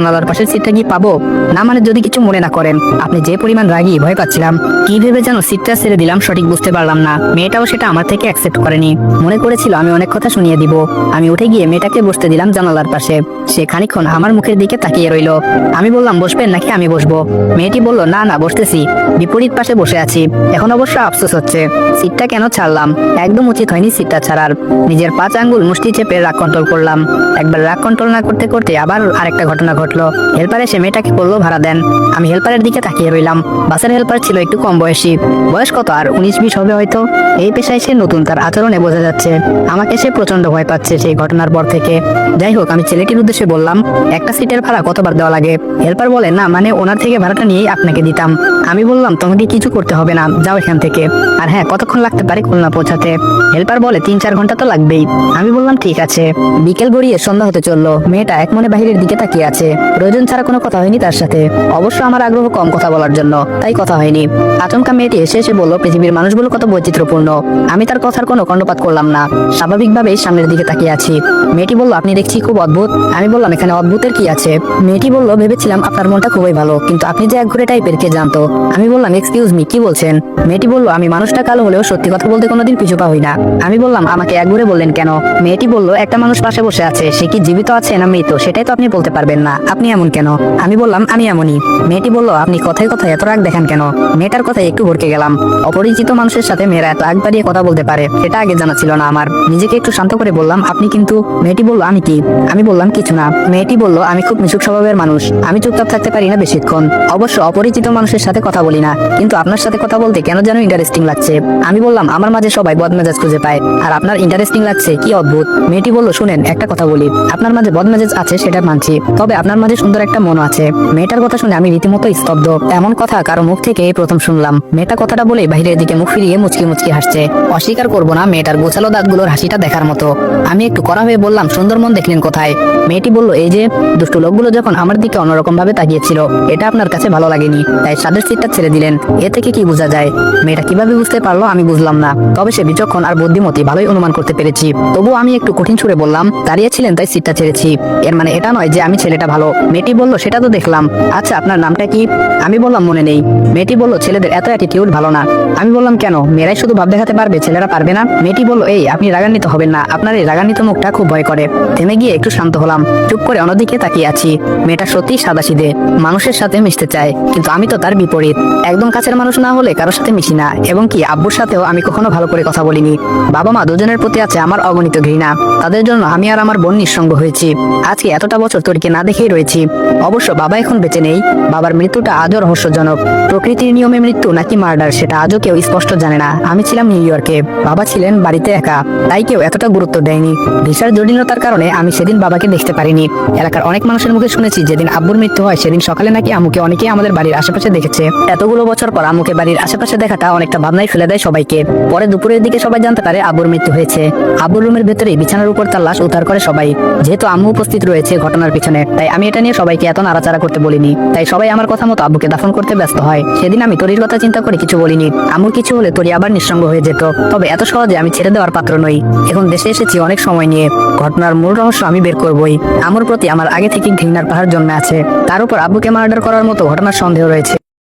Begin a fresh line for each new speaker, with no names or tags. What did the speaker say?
জানালার পাশের সিটটা কি পাবো? না মানে যদি কিছু মনে না করেন। আপনি যে পরিমাণ রাগি, ভয় পাচ্ছিলাম। কি ভেবে যেন সিটটা ছেড়ে দিলাম সঠিক বুঝতে পারলাম না। মেয়েটাও সেটা আমার থেকে অ্যাকসেপ্ট করেনি। মনে করেছিল আমি অনেক কথা শুনিয়ে দিব। আমি উঠে গিয়ে মেয়েটাকে বসতে দিলাম জানালার পাশে। সে খানিকক্ষণ আমার মুখের দিকে তাকিয়ে রইল। আমি বললাম, বসবেন নাকি আমি বসবো? মেয়েটি বলল, না না, বসতেছি। বিপরীত পাশে বসে আছি। এখন অবশ্য আফসোস হচ্ছে। সিটটা কেন ছাড়লাম? একদম উচিত হয়নি সিটটা ছাড়ার। নিজের পাঁচ আঙ্গুল মুষ্টি চেপে রাগ কন্ট্রোল করলাম। একবার রাগ কন্ট্রোল না করতে করতে আবার আরেকটা ঘটনা ঘটলো। হেল্পার এসে মেয়েটাকে বলল, ভাড়া দেন। আমি হেল্পারের দিকে তাকিয়ে রইলাম। বাসের হেল্পার ছিল একটু কম বয়সী। বয়স কত আর? উনিশ, বিশ হবে হয়তো? এই পেশায় সে নতুন, তার আচরণে বোঝা যাচ্ছে। আমাকে সে প্রচণ্ড ভয় পাচ্ছে সেই ঘটনার পর থেকে। যাই হোক, আমি ছেলেটির উদ্দেশ্যে বললাম, একটা সিটের ভাড়া কতবার দেওয়া লাগে? হেল্পার বলে, না মানে ওনার থেকে ভাড়াটা নিয়েই আপনাকে দিতাম। আমি বললাম, তোমাকে কিছু করতে হবে না, যাও এখান থেকে। আর হ্যাঁ কতক্ষণ লাগতে পারে খুলনা পৌঁছাতে? হেল্পার বলে, তিন, চার ঘণ্টা তো লাগবেই। আমি বললাম, ঠিক আছে। বিকেল গড়িয়ে সন্ধ্যা হতে চলল। মেয়েটা এক মনে বাহিরের দিকে তাকিয়ে আছে। প্রয়োজন ছাড়া কোনো কথা হয়নি তার সাথে। অবশ্য আমার আগ্রহ কম কথা বলার জন্য, তাই কথা হয়নি। আচমকা মেয়েটি এসে এসে বলল, পৃথিবীর মানুষগুলো কত বৈচিত্র্যপূর্ণ। আমি তার কথার কোনো কর্ণপাত করলাম না। স্বাভাবিকভাবেই সামনের দিকে তাকিয়ে আছি। মেয়েটি বলল, আপনি দেখছি খুব অদ্ভুত। আমি বললাম, এখানে অদ্ভুতের কি আছে? মেয়েটি বলল, ভেবেছিলাম আপনার মনটা খুবই ভালো, কিন্তু আপনি যে এক ঘুরে টাইপের কে জানতো? আমি বললাম এক্সকিউজ মি কি বলছেন? মেয়েটি বলল, আমি মানুষটা কালো হলেও সত্যি কথা বলতে কোনোদিন পিছু পা হই না। আমি বললাম, আমাকে এক ঘুরে বললেন কেন? মেয়েটি বলল, একটা মানুষ পাশে বসে আছে, সে কি জীবিত আছে না মৃত? সেটাই তো আপনি বলতে পারবেন না। আপনি এমন কেন? আমি বললাম, আমি এমনই। মেয়েটি বলল, আপনি কথায় কথায় এত রাগ দেখান কেন? মেয়েটার কথায় একটু ভরকে গেলাম। অপরিচিত মানুষের সাথে মেয়েরা এত আগ বাড়িয়ে কথা বলতে পারে, সেটা আগে জানা ছিল না আমার। নিজেকে একটু শান্ত করে বললাম, আপনি কিন্তু, মেয়েটি বলল, আমি কি? আমি বললাম, কিছু না। মেয়েটি বলল, আমি খুব মিশুক স্বভাবের মানুষ। আমি চুপচাপ থাকতে পারি না বেশিক্ষণ। অবশ্য অপরিচিত মানুষের সাথে কথা বলি না, কিন্তু আপনার সাথে কথা বলতে কেন যেন ইন্টারেস্টিং লাগছে? আমি বললাম, আমার মাঝে সবাই বদমেজাজ খুঁজে পায়, আর আপনার ইন্টারেস্টিং লাগছে, কি অদ্ভুত। মেয়েটি বলল, শুনেন, একটা কথা বলি। আপনার মাঝে বদমেজাজ আছে, সেটা মানছি। তবে আপনার মাঝে সুন্দর একটা মন আছে। মেয়েটার কথা শুনে আমি রীতিমতো স্তব্ধ। এমন কথা কারও মুখ থেকে প্রথম শুনলাম। মেয়েটা কথাটা বলে বাইরের দিকে মুখ ফিরিয়ে মুচকি মুচকি হাসছে। অস্বীকার করব না মেয়েটার গোছালো দাঁতগুলোর হাসিটা দেখার মতো। আমি একটু করা হয়ে বললাম, সুন্দর মন দেখলেন কোথায়? মেয়েটি বলল, এই যে, দুষ্টু লোকগুলো যখন আমার দিকে অন্যরকম ভাবে তাকিয়েছিল, এটা আপনার কাছে ভালো লাগেনি, তাই সাদের সিটটা ছেড়ে দিলেন। এ থেকে কি বোঝা যায়? মেয়েটা কীভাবে বুঝতে পারল আমি বুঝলাম না। তবে সে বিচক্ষণ আর বুদ্ধিমতী, ভালোই অনুমান করতে পেরেছি। তবুও আমি একটু কঠিন সুরে বললাম দাঁড়িয়েছিলেন তাই সিটটা ছেড়েছি। এর মানে এটা নয় যে আমি ছেলেটা ভালো মেয়েটি বলল, সেটা তো দেখলাম। আচ্ছা আপনার নামটা কি? আমি বললাম, মনে নেই। মেয়েটি বলল, ছেলেদের এত অ্যাটিটিউড ভালো না। আমি বললাম, কেন? মেয়েরাই শুধু ভাব দেখাতে পারবে, ছেলেরা পারবে না? মেয়েটি বলল, এই, আপনি রাগান্বিত হবেন না। আপনার এই রাগান্বিত মুখটা খুব ভয় করে। থেমে গিয়ে একটু শান্ত হলাম। চুপ করে অন্যদিকে তাকিয়ে আছি। মেয়েটা সত্যিই সাদাসিদে মানুষের সাথে মিশতে চায়, কিন্তু আমি তো তার বিপরীত। একদম কাছের মানুষ না হলে কারোর সাথে মিশি না, এবং কি আব্বুর সাথেও আমি কখনো ভালো করে কথা বলিনি। বাবা মা দুজনের প্রতি আছে আমার অগণিত ঘৃণা। তাদের জন্য আমি আর আমার বোন নিঃসঙ্গ হয়েছি। আজকে এতটা বছর তোরকে না দেখেই রয়েছি। অবশ্য বাবা এখন বেঁচে নেই। বাবার মৃত্যুটা আজও রহস্যজনক। প্রকৃতির নিয়মে মৃত্যু নাকি মার্ডার সেটা আজও কেউ স্পষ্ট জানে না। আমি ছিলাম নিউ ইয়র্কে। বাবা ছিলেন বাড়িতে একা। তাই কেউ এতটা গুরুত্ব দেয়নি। ভিসার জটিলতার কারণে আমি সেদিন বাবাকে দেখতে পারিনি। এলাকার অনেক মানুষের মুখে শুনেছি, যেদিন আব্বুর মৃত্যু হয়, সেদিন সকালে নাকি আম্মুকে অনেকেই আমাদের বাড়ির আশেপাশে দেখেছে। এতগুলো বছর পর আমুকে বাড়ির আশেপাশে দেখাটা অনেকটা ভাবনায় ফেলে দেয় সবাইকে। পরে দুপুরের দিকে সবাই জানতে পারে আব্বুর মৃত্যু হয়েছে। আব্বুর রুমের ভেতরে বিছানার উপর তার লাশ উদ্ধার করে সবাই। যেহেতু আম্মু উপস্থিত রয়েছে ঘটনার পিছনে, তাই আমি এটা নিয়ে সবাইকে এত নাড়াচাড়া করতে বলিনি। তাই সবাই আমার কথা মতো আব্বুকে দাফন করতে ব্যস্ত হয়। সেদিন আমি তরির কথা চিন্তা করে কিছু বলিনি। আমুর কিছু হলে তরি আবার নিঃসঙ্গ হয়ে যেত। তবে এত সহজে আমি ছেড়ে দেওয়ার পাত্র নই। এখন দেশে এসেছি অনেক সময় নিয়ে। ঘটনার মূল রহস্য আমি বের করবই। আমার প্রতি আমার আগে থেকে ঘৃণার পাহাড় জন্মে আছে। তার উপর আব্বুকে মার্ডার করার মতো ঘটনার সন্দেহ রয়েছে।